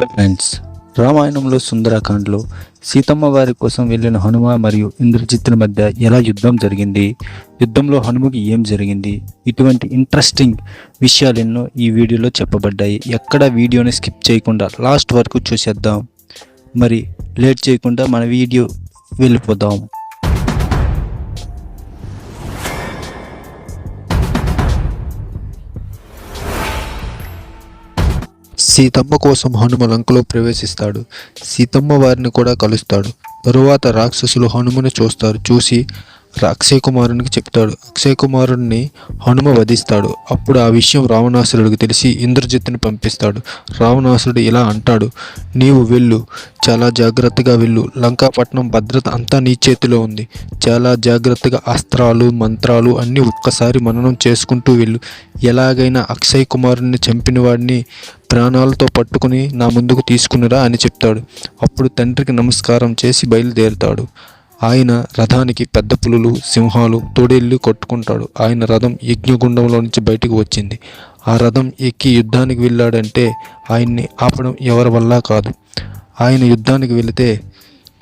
Friends రామాయణంలో సుందరకాండలో సీతమ్మ వారి కోసం వెళ్ళిన హనుమ మరియు ఇంద్రజిత్తుల మధ్య ఎలా యుద్ధం జరిగింది? యుద్ధంలో హనుమకి ఏం జరిగింది? ఇటువంటి ఇంట్రెస్టింగ్ విషయాలు ఎన్నో ఈ వీడియోలో చెప్పబడ్డాయి. ఎక్కడ వీడియోని స్కిప్ చేయకుండా లాస్ట్ వరకు చూసేద్దాం. మరి లేట్ చేయకుండా మన వీడియో వెళ్ళిపోదాం. సీతమ్మ కోసం హనుమలంకలో ప్రవేశిస్తాడు. సీతమ్మ వారిని కూడా కలుస్తాడు. తరువాత రాక్షసులు హనుమను చూస్తారు. చూసి అక్షయ్ కుమారునికి చెప్తాడు. అక్షయ్ కుమారుణ్ణి హనుమ వధిస్తాడు. అప్పుడు ఆ విషయం రావణాసురుడికి తెలిసి ఇంద్రజిత్తుని పంపిస్తాడు. రావణాసురుడు ఇలా అంటాడు నీవు వెళ్ళు. చాలా జాగ్రత్తగా వెళ్ళు. లంకాపట్నం భద్రత అంతా నీ చేతిలో ఉంది. చాలా జాగ్రత్తగా అస్త్రాలు మంత్రాలు అన్నీ ఒక్కసారి మననం చేసుకుంటూ వెళ్ళు. ఎలాగైనా అక్షయ్ కుమారుణ్ణి చంపిన వాడిని ప్రాణాలతో పట్టుకుని నా ముందుకు తీసుకునిరా అని చెప్తాడు. అప్పుడు తండ్రికి నమస్కారం చేసి బయలుదేరుతాడు. ఆయన రథానికి పెద్ద పులులు సింహాలు తోడేళ్ళు కొట్టుకుంటాడు. ఆయన రథం యజ్ఞగుండంలో నుంచి బయటకు వచ్చింది. ఆ రథం ఎక్కి యుద్ధానికి వెళ్ళాడంటే ఆయన్ని ఆపడం ఎవరి వల్ల కాదు. ఆయన యుద్ధానికి వెళితే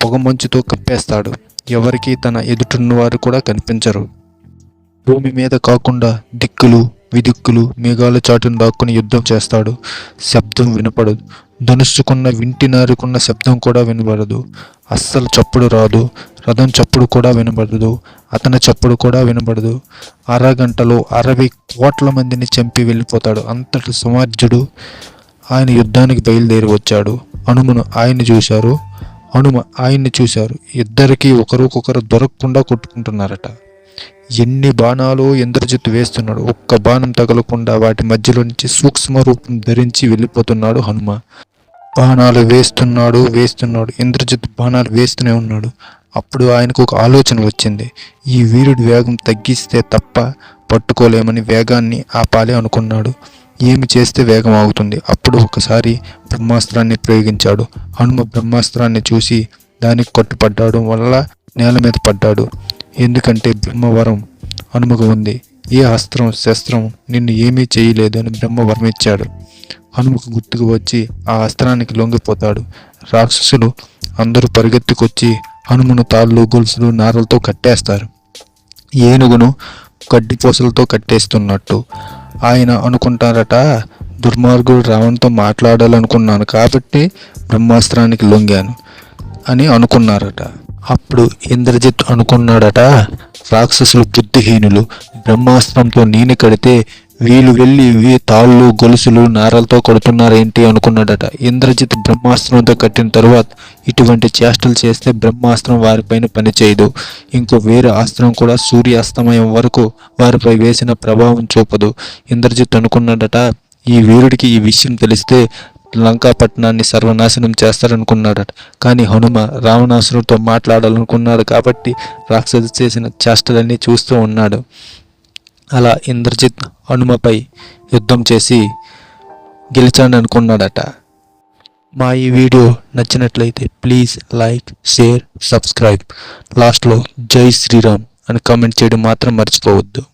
పొగమంచుతో కప్పేస్తాడు. ఎవరికి తన ఎదుటిన్న వారు కూడా కనిపించరు. భూమి మీద కాకుండా దిక్కులు విదిక్కులు మేఘాల చాటును దాక్కుని యుద్ధం చేస్తాడు. శబ్దం వినపడదు. ధనుషుకున్న వింటి నారుకున్న శబ్దం కూడా వినబడదు. అస్సలు చప్పుడు రాదు. రథం చప్పుడు కూడా వినబడదు. అతని చప్పుడు కూడా వినబడదు. అరగంటలో అరవై కోట్ల మందిని చంపి వెళ్ళిపోతాడు. అంతటి సుమార్జుడు ఆయన యుద్ధానికి బయలుదేరి వచ్చాడు. హనుమను ఆయన్ని చూశారు. హనుమ ఆయన్ని చూశారు. ఇద్దరికీ ఒకరికొకరు దొరకకుండా కొట్టుకుంటున్నారట. ఎన్ని బాణాలు ఇంద్రజిత్తు వేస్తున్నాడు? ఒక్క బాణం తగలకుండా వాటి మధ్యలో నుంచి సూక్ష్మ రూపం ధరించి వెళ్ళిపోతున్నాడు హనుమ. బాణాలు వేస్తున్నాడు వేస్తున్నాడు. ఇంద్రజిత్ బాణాలు వేస్తూనే ఉన్నాడు. అప్పుడు ఆయనకు ఒక ఆలోచన వచ్చింది. ఈ వీరుడి వేగం తగ్గిస్తే తప్ప పట్టుకోలేమని వేగాన్ని ఆపాలి అనుకున్నాడు. ఏమి చేస్తే వేగం ఆగుతుంది? అప్పుడు ఒకసారి బ్రహ్మాస్త్రాన్ని ప్రయోగించాడు. హనుమ బ్రహ్మాస్త్రాన్ని చూసి దానికి కొట్టుపడ్డాడు వల్ల నేల మీద పడ్డాడు. ఎందుకంటే బ్రహ్మవరం హనుమకు ఉంది. ఏ అస్త్రం శస్త్రం నిన్ను ఏమీ చేయలేదు అని బ్రహ్మవరం ఇచ్చాడు. హనుమకు గుర్తుకు వచ్చి ఆ అస్త్రానికి లొంగిపోతాడు. రాక్షసులు అందరూ పరిగెత్తుకొచ్చి హనుమను తాళ్ళు గొలుసులు నారలతో కట్టేస్తారు. ఏనుగును గడ్డిపోసలతో కట్టేస్తున్నట్టు. ఆయన అనుకుంటారట దుర్మార్గుడు రావణ్తో మాట్లాడాలనుకున్నాను కాబట్టి బ్రహ్మాస్త్రానికి లొంగాను అని అనుకున్నారట. అప్పుడు ఇంద్రజిత్ అనుకున్నాడట రాక్షసులు బుద్ధిహీనులు బ్రహ్మాస్త్రంతో నేను కడితే వీళ్ళు వెళ్ళి తాళ్ళు గొలుసులు నారలతో కొడుతున్నారేంటి అనుకున్నాడట. ఇంద్రజిత్ బ్రహ్మాస్త్రంతో కట్టిన తరువాత ఇటువంటి చేష్టలు చేస్తే బ్రహ్మాస్త్రం వారిపైన పనిచేయదు. ఇంకో వేరే అస్త్రం కూడా సూర్యాస్తమయం వరకు వారిపై వేసిన ప్రభావం చూపదు. ఇంద్రజిత్ అనుకున్నాడట ఈ వీరుడికి ఈ విషయం తెలిస్తే లంకాపట్నాన్ని సర్వనాశనం చేస్తారనుకున్నాడట కానీ హనుమ రావణాసురుడితో మాట్లాడాలనుకున్నాడు కాబట్టి రాక్షసు చేసిన చేష్టలన్నీ చూస్తూ ఉన్నాడు. అలా ఇంద్రజిత్ హనుమపై యుద్ధం చేసి గెలిచాను అనుకున్నాడట మా ఈ వీడియో నచ్చినట్లయితే ప్లీజ్ లైక్ షేర్ సబ్స్క్రైబ్. లాస్ట్లో జై శ్రీరామ్ అని కామెంట్ చేయడం మాత్రం మర్చిపోవద్దు.